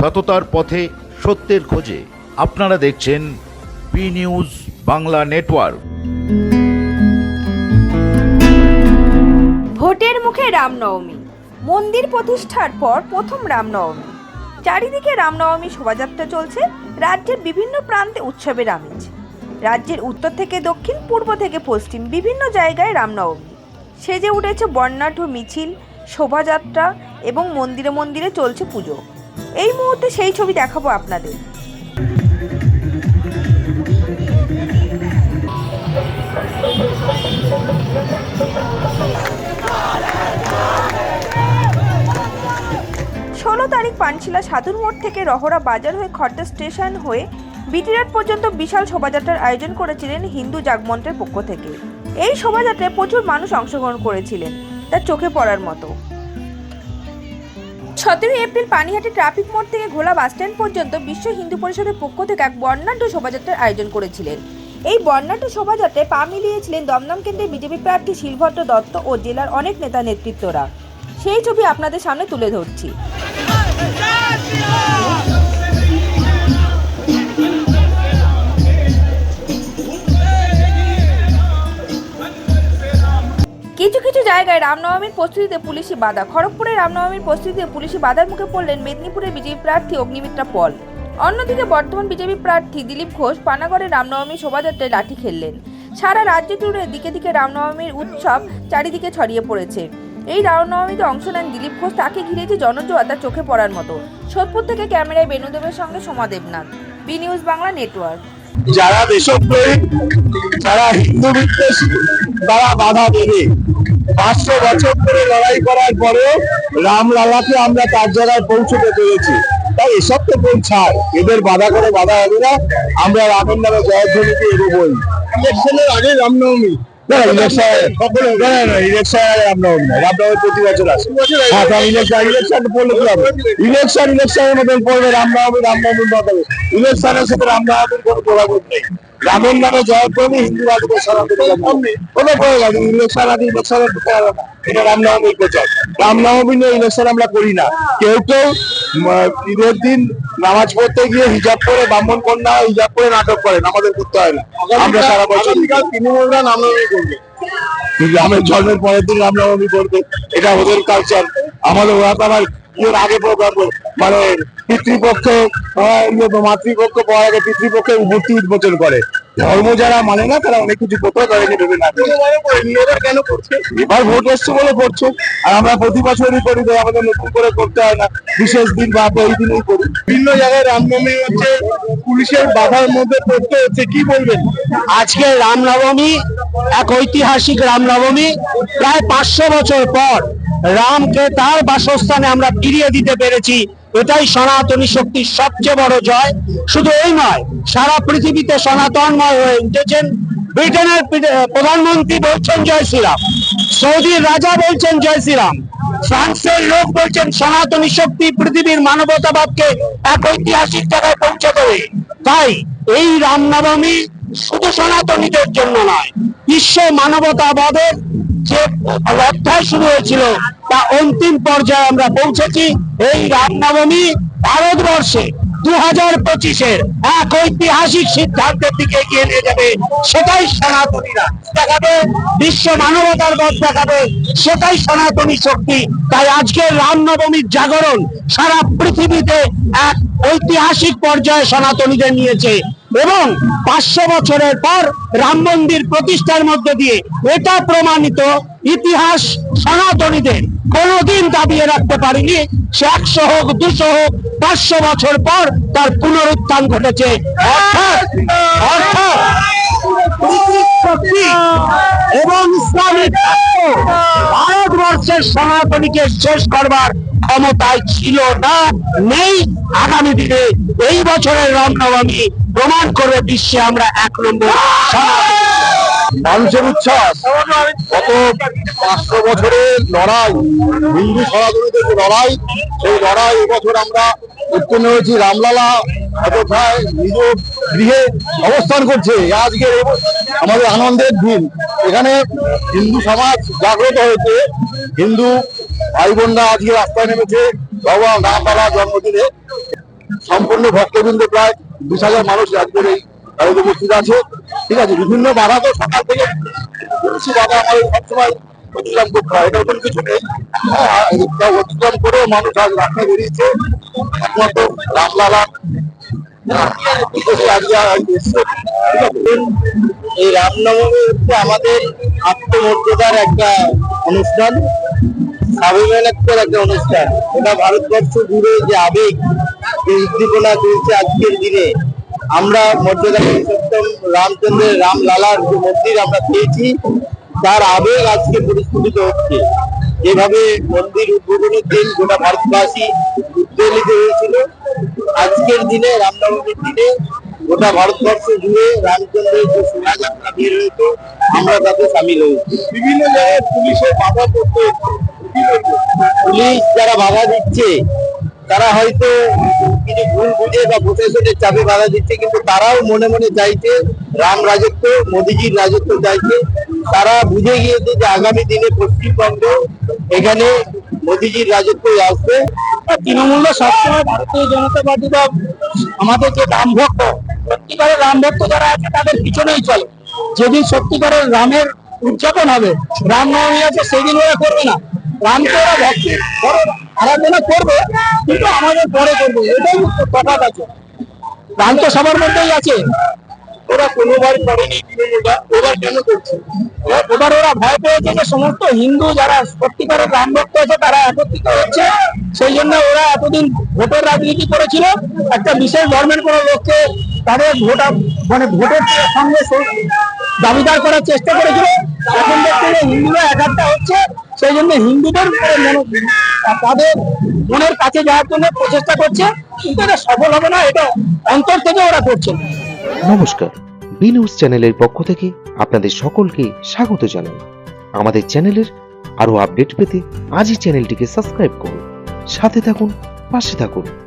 সততার পথে সত্যের খোঁজে। আপনারা দেখছেন বি নিউজ বাংলা নেটওয়ার্ক। ভোটের মুখে রামনবমী, মন্দির প্রতিষ্ঠার পর প্রথম রামনবমী। চারিদিকে রামনবমী শোভাযাত্রা চলছে, রাজ্যের বিভিন্ন প্রান্তে উৎসবের আমেজ। রাজ্যের উত্তর থেকে দক্ষিণ, পূর্ব থেকে পশ্চিম বিভিন্ন জায়গায় রামনবমী। সেজে উঠেছে বর্ণাঢ্য মিছিল, শোভাযাত্রা এবং মন্দিরে মন্দিরে চলছে পুজো। এই মুহূর্তে সেই ছবি দেখাবো আপনাদের। ষোলো তারিখ পানশিলা সাধুর মোড় থেকে রহরা বাজার হয়ে খড়দা স্টেশন হয়ে বিটিরাট পর্যন্ত বিশাল শোভাযাত্রার আয়োজন করেছিলেন হিন্দু জাগমন্ত্রের পক্ষ থেকে। এই শোভাযাত্রায় প্রচুর মানুষ অংশগ্রহণ করেছিলেন, তার চোখে পড়ার মতো। সতেরোই এপ্রিল পানিহাটি ট্রাফিক মোড় থেকে ঘোলা বাসস্ট্যান্ড পর্যন্ত বিশ্ব হিন্দু পরিষদের পক্ষ থেকে এক বর্ণাঢ্য শোভাযাত্রার আয়োজন করেছিলেন। এই বর্ণাঢ্য শোভাযাত্রায় পা মিলিয়েছিলেন দমদম কেন্দ্রের বিজেপি প্রার্থী শিলভট্ট দত্ত ও জেলার অনেক নেতা নেতৃত্বরা সেই ছবি আপনাদের সামনে তুলে ধরছি। জায়গায় রামনবমীর প্রস্তুতিতে পুলিশি বাধা। খড়গপুরে রামনবমীর প্রস্তুতিতে পুলিশি বাধার মুখে পড়লেন মেদিনীপুরের বিজেপি প্রার্থী অগ্নিমিত্রা পল। অন্যদিকে বর্তমান বিজেপি প্রার্থী দিলীপ ঘোষ পানাগড়ে রামনবমী শোভাযাত্রায় লাঠি খেললেন। সারা রাজ্য জুড়ে দিকে দিকে রামনবমীর উৎসব চারিদিকে ছড়িয়ে পড়েছে। এই রামনবমীতে অংশ নেন দিলীপ ঘোষ। তাকে ঘিরে যে জনজোয়া তার চোখে পড়ার মতো। সোদপুর থেকে ক্যামেরায় বেণুদেবের সঙ্গে Soma Debnath. B news Bangla network. যারা দেশপ্রেমী যারা হিন্দু বিদ্বেষী, তারা বাধা দেবে। পাঁচশো বছর ধরে লড়াই করার পরেও রামলালাকে আমরা তার জায়গায় পৌঁছতে পেরেছি। তাই এসব তো কোন ছাড়? এদের বাধা করে বাধা হবে না। আমরা রামের নামে জয়ধ্বনিতে এগোবই। ইলেকশনের আগে রামনবমী রামনবমী রামনবমী ইলেকশন ইলেকশনের সাথে রামনবমীর কোনো প্রভাব নেই। রামের নামে জয় করবে হিন্দু রাজকে সরাতে কোনো প্রয়োজন ইলেকশন না এটা রামনবমীর প্রচার। রামনবমী নিয়ে ইলেকশন আমরা করি না। কেউ কেউ ঈদের দিন নামাজ পড়তে গিয়ে হিজাব করে ব্রাহ্মণ কন্যা হিজাব করে নাটক করেন আমাদের করতে হয় না। আমরা সারা বছর তৃণমূলরা রামনবমী করবে। রামের জন্মের পরের দিন রামনবমী করবে। এটা ওদের কালচার আমাদের ওরা তো আবার আগে প্রোগ্রাম মানে পিতৃপক্ষ ইয়ে মাতৃপক্ষ পাওয়ার আগে পিতৃপক্ষের মূর্তি উন্মোচন করে। ধর্ম যারা মানে না তারা অনেক কিছু করতে এনে না এবার কেন করছে এবার ভোট এসছে বলে করছে। আর আমরা প্রতি বছরই করি তাই আমাদের নতুন করে করতে হয় না। বিশেষ দিন বা এই দিনেই করি। বিভিন্ন জায়গায় রামনবমী হচ্ছে পুলিশের বাধার মধ্যে পড়তে হচ্ছে কি বলবেন? আজকে রামনবমী এক ঐতিহাসিক রামনবমী। প্রায় পাঁচশো বছর পর রামকে তার বাসস্থানে আমরা ফিরিয়ে দিতে পেরেছি। এটাই সনাতনী শক্তির সবচেয়ে বড় জয়। শুধু এই নয়, সারা পৃথিবীতে সনাতনময় হয়ে উঠেছেন ব্রিটেনের প্রি- প্রধানমন্ত্রী বলছেন জয় শ্রীরাম, সৌদির রাজা বলছেন জয় শ্রীরাম, ফ্রান্সের লোক বলছেন সনাতনী শক্তি পৃথিবীর মানবতাবাদকে এক ঐতিহাসিক জায়গায় পৌঁছে দেবে। তাই এই রামনবমী শুধু সনাতনীদের জন্য নয়, বিশ্ব মানবতাবাদের যে অধ্যায় শুরু হয়েছিল তা অন্তিম পর্যায়ে আমরা পৌঁছেছি এই রামনবমী ভারতবর্ষে দু হাজার পঁচিশের এক ঐতিহাসিক সিদ্ধান্তের দিকে এগিয়ে নিয়ে যাবে সেটাই সনাতনীরা। দেখাবে, বিশ্ব মানবতার পথ দেখাবে, সেটাই সনাতনী শক্তি। তাই আজকের রামনবমীর জাগরণ সারা পৃথিবীতে এক ঐতিহাসিক পর্যায়ে সনাতনীদের নিয়েছে এবং পাঁচশো বছরের পর রাম মন্দির প্রতিষ্ঠার মধ্যে দিয়ে এটা প্রমাণিত ইতিহাস সনাতনীদের। কোনোদিন দাবিয়ে রাখতে পারেনি। সে একশো হোক, দুশো হোক, পাঁচশো বছর পর তার পুনরুত্থান ঘটেছে। অর্থাৎ অর্থাৎ এবং ইসলামিক ভারতবর্ষের সনাতনীকে শেষ করবার ক্ষমতায় ছিল না, নেই আগামী দিনে। এই বছরের রামনবমী প্রমাণ করবে বিশ্বে আমরা এক নম্বর সনাতনী। মানুষের উচ্ছ্বাস। গত পাঁচশো বছরের লড়াই, হিন্দু সনাতনীদের যে লড়াই, সেই লড়াই এবছর আমরা উত্তীর্ণ হয়েছি রামলালা অযোধ্যায় নিজ গৃহে অবস্থান করছে। আজকে আমাদের আনন্দের দিন। এখানে হিন্দু সমাজ জাগ্রত হয়েছে। হিন্দু ভাই বোনরা আজকে রাস্তায় নেমেছে। ভগবান রামলালা জন্মদিনে। সম্পূর্ণ ভক্তবৃন্দ প্রায় বিশ হাজার মানুষ আজকের এই আছে। ঠিক আছে বিভিন্ন বাধা তো সকাল থেকে পুলিশি বাধা আমাদের সবসময় অতিক্রম করতে হয়। এটা ওরকম কিছু নেই। হ্যাঁ, অতিক্রম করেও মানুষ আজ রাস্তায় বেরিয়েছে। একমাত্র রামলালা আছে এই রামনবমী হচ্ছে আমাদের আত্মমর্যাদার একটা অনুষ্ঠান স্বাভিমানাত্মক একটা অনুষ্ঠান। এটা ভারতবর্ষ জুড়ে যে আবেগ যে উদ্দীপনা চলছে আজকের দিনে আমরা মর্যাদা পুরুষোত্তম রামচন্দ্রের রামলালার যে মন্দির আমরা পেয়েছি তার আবেগ আজকে পরিস্ফুটিত হচ্ছে। যেভাবে মন্দির উদ্বোধনের দিন গোটা ভারতবাসী উদ্বেলিত হয়েছিল আজকের দিনে রামনবমীর দিনে গোটা ভারতবর্ষ জুড়ে রামচন্দ্রের যে শোভাযাত্রা বের হয়েছে আমরা তাতে সামিল হয়েছি। বিভিন্ন জায়গায় পুলিশের বাধা করতে পুলিশ যারা বাধা দিচ্ছে তারা হয়তো কিছু ভুল বুঝে বা প্রশাসনের চাপে বাধা দিচ্ছে, কিন্তু তারাও মনে মনে চাইছে রাম রাজত্ব, মোদিজির রাজত্ব চাইছে। তারা বুঝে গিয়েছে যে আগামী দিনে পশ্চিমবঙ্গ এখানে মোদিজির রাজত্ব আসবে। তৃণমূল সবসময় ভারতীয় জনতা পার্টি বা আমাদের যে রাম ভক্ত, সত্যিকারের রাম ভক্ত যারা আছে, তাদের পিছনেই চলে। যেদিন সত্যিকারের রামের উদযাপন হবে, রাম রামনবমী আছে, সেদিন ওরা করবে না। রামকে ওরা ভক্তি করে আরাধনা করবে, কিন্তু আমাদের পরে করবে, এটাই তফাৎ আছে। রাম তো সবার মধ্যেই আছে। ওরা কোনোবার করেনি করছে? এবার ওরা ভয় পেয়েছে যে সমস্ত হিন্দু যারা সত্যিকারের তারা একত্রিত হচ্ছে। সেই জন্য ওরা এতদিন ভোটের রাজনীতি করেছিল। একটা বিশেষ ধর্মের কোনো লোককে তাদের ভোট মানে ভোটের সঙ্গে দাবিদার করার চেষ্টা করেছিল। এখন দেখতে হিন্দুরা একাত্তা হচ্ছে। সেই জন্য হিন্দুদের তাদের মনের কাছে যাওয়ার জন্য প্রচেষ্টা করছে, কিন্তু এটা সফল হবে না, এটা অন্তর থেকে ওরা করছে। নমস্কার। বি নিউজ চ্যানেলের পক্ষ থেকে আপনাদের সকলকে স্বাগত জানাই। আমাদের চ্যানেলের আরও আপডেট পেতে আজই চ্যানেলটিকে সাবস্ক্রাইব করুন। সাথে থাকুন, পাশে থাকুন।